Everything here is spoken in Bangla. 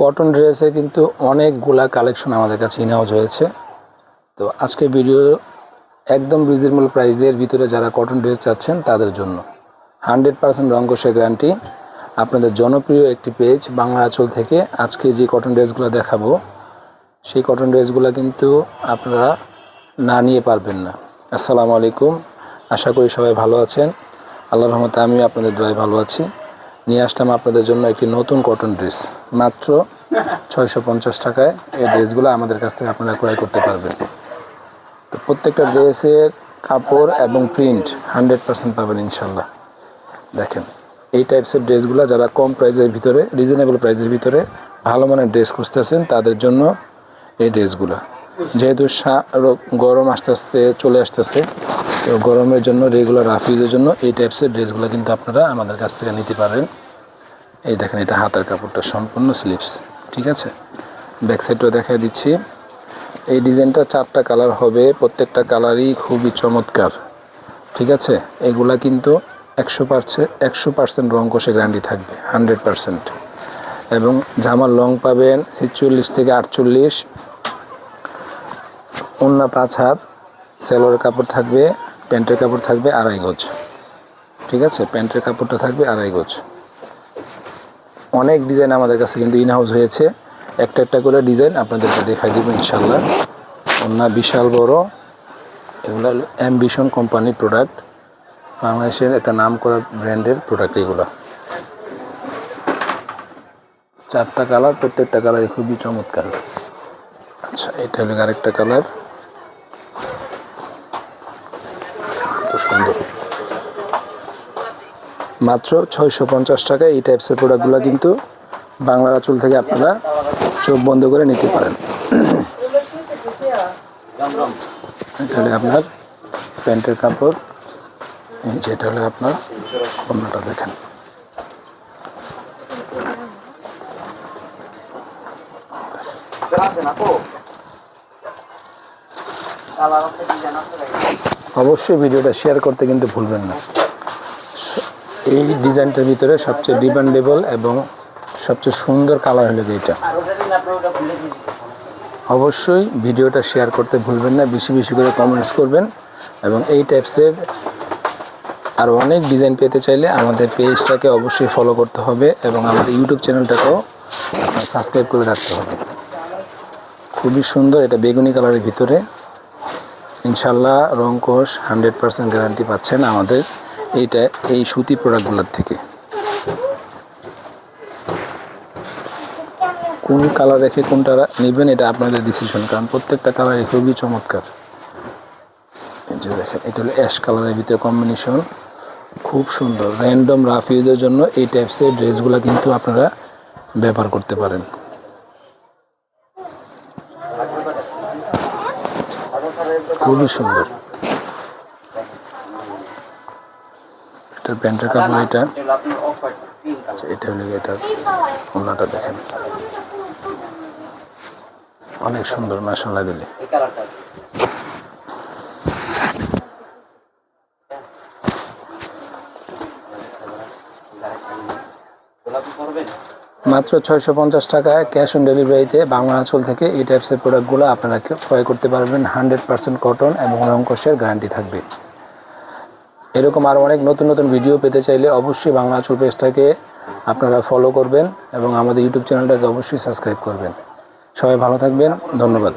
কটন ড্রেসে কিন্তু অনেকগুলা কালেকশন আমাদের কাছে ইনহাউস হয়েছে। তো আজকে ভিডিও একদম রিজনেবল প্রাইসের ভিতরে যারা কটন ড্রেস চাচ্ছেন তাদের জন্য। হান্ড্রেড পার্সেন্ট রঙ্গসে গ্যারান্টি আপনাদের জনপ্রিয় একটি পেজ বাংলা আঁচল থেকে আজকে যে কটন ড্রেসগুলো দেখাবো, সেই কটন ড্রেসগুলো কিন্তু আপনারা না নিয়ে পারবেন না। আসসালামু আলাইকুম। আশা করি সবাই ভালো আছেন। আল্লাহর রহমতে আমি আপনাদের দোয়ায় ভালো আছি। নিয়ে আসলাম আপনাদের জন্য একটি নতুন কটন ড্রেস মাত্র ছয়শো পঞ্চাশ টাকায় এই ড্রেসগুলো আমাদের কাছ থেকে আপনারা ক্রয় করতে পারবেন। তো প্রত্যেকটা ড্রেসের কাপড় এবং প্রিন্ট হান্ড্রেড পার্সেন্ট পাবেন ইনশাল্লাহ। দেখেন, এই টাইপসের ড্রেসগুলো যারা কম প্রাইসের ভিতরে রিজনেবল প্রাইসের ভিতরে ভালো মানের ড্রেস খুঁজতেছেন, তাদের জন্য এই ড্রেসগুলো যেহেতু গরম আস্তে আস্তে চলে আসতেছে তো গরমের জন্য রেগুলার রাফিউজের জন্য এই টাইপসের ড্রেসগুলো কিন্তু আপনারা আমাদের কাছ থেকে নিতে পারেন। এই দেখেন এটা হাতার কাপড়টা সম্পূর্ণ স্লিপস ঠিক আছে? ব্যাক সাইডটাও দেখাই দিচ্ছি। এই ডিজাইনটা চারটা কালার হবে, প্রত্যেকটা কালারই খুবই চমৎকার, ঠিক আছে? এগুলা কিন্তু একশো পার্সেন্ট একশো পার্সেন্ট রং কষে গ্যারান্টি থাকবে হান্ড্রেড পার্সেন্ট এবং জামার লং পাবেন ছিচল্লিশ থেকে আটচল্লিশ। অন্য পাঁচ হাত সেলোয়ারের কাপড় থাকবে প্যান্টের কাপড় থাকবে আড়াই গজ। ঠিক আছে? প্যান্টের কাপড়টা থাকবে আড়াই গজ। অনেক ডিজাইন আমাদের কাছে কিন্তু ইন হাউস হয়েছে। একটা একটা করে ডিজাইন আপনাদেরকে দেখাই দিব ইনশাল্লাহ অন্য বিশাল বড়। এগুলো অ্যাম্বিশন কোম্পানির প্রোডাক্ট বাংলাদেশের একটা নাম করা ব্র্যান্ডের প্রোডাক্ট এগুলো। চারটা কালার প্রত্যেকটা কালারই খুবই চমৎকার। আচ্ছা এটা হলো আরেকটা কালার খুব সুন্দর মাত্র ছয়শো পঞ্চাশ টাকায় এই টাইপসের প্রোডাক্টগুলো কিন্তু বাংলার আঁচল থেকে আপনারা চোখ বন্ধ করে নিতে পারেন। এটা হলো আপনার প্যান্টের কাপড় যেটা হলে আপনার অন্যটা দেখেন। অবশ্যই ভিডিওটা শেয়ার করতে কিন্তু ভুলবেন না। এই ডিজাইনটার ভিতরে সবচেয়ে ডিমান্ডেবল এবং সবচেয়ে সুন্দর কালার হলো এইটা অবশ্যই ভিডিওটা শেয়ার করতে ভুলবেন না, বেশি বেশি করে কমেন্টস করবেন এবং এই টাইপসের আর অনেক ডিজাইন পেতে চাইলে আমাদের পেজটাকে অবশ্যই ফলো করতে হবে এবং আমাদের ইউটিউব চ্যানেলটাকেও সাবস্ক্রাইব করে রাখতে হবে। খুবই সুন্দর এটা বেগুনি কালারের ভিতরে। ইনশাল্লাহ রংকোশ হান্ড্রেড পার্সেন্ট গ্যারান্টি পাচ্ছেন আমাদের এইটা এই সুতি প্রোডাক্টগুলোর থেকে। কোন কালার রেখে কোনটা নেবেন এটা আপনাদের ডিসিশন কারণ প্রত্যেকটা কালারই খুবই চমৎকার। দেখেন, এটা হলো অ্যাশ কালারের ভিতরে কম্বিনেশন খুব সুন্দর। র্যান্ডম রাফ ইউজের জন্য এই টাইপসের ড্রেসগুলো কিন্তু আপনারা ব্যবহার করতে পারেন। খুবই সুন্দর। এটার প্যান্টের কাপড় এটা। আচ্ছা, এটা হলো এটার ওনাটা দেখেন। অনেক সুন্দর মাসাল্লাহ দিলে। মাত্র ছয়শো পঞ্চাশ টাকায় ক্যাশ অন ডেলিভারিতে বাংলা অঞ্চল থেকে এই টাইপসের প্রোডাক্টগুলো আপনারা ক্রয় করতে পারবেন। হান্ড্রেড পার্সেন্ট কটন এবং রঙ্কশের গ্যারান্টি থাকবে। এরকম আরও অনেক নতুন নতুন ভিডিও পেতে চাইলে অবশ্যই বাংলা আঁচল পেজটাকে আপনারা ফলো করবেন এবং আমাদের ইউটিউব চ্যানেলটাকে অবশ্যই সাবস্ক্রাইব করবেন। সবাই ভালো থাকবেন, ধন্যবাদ।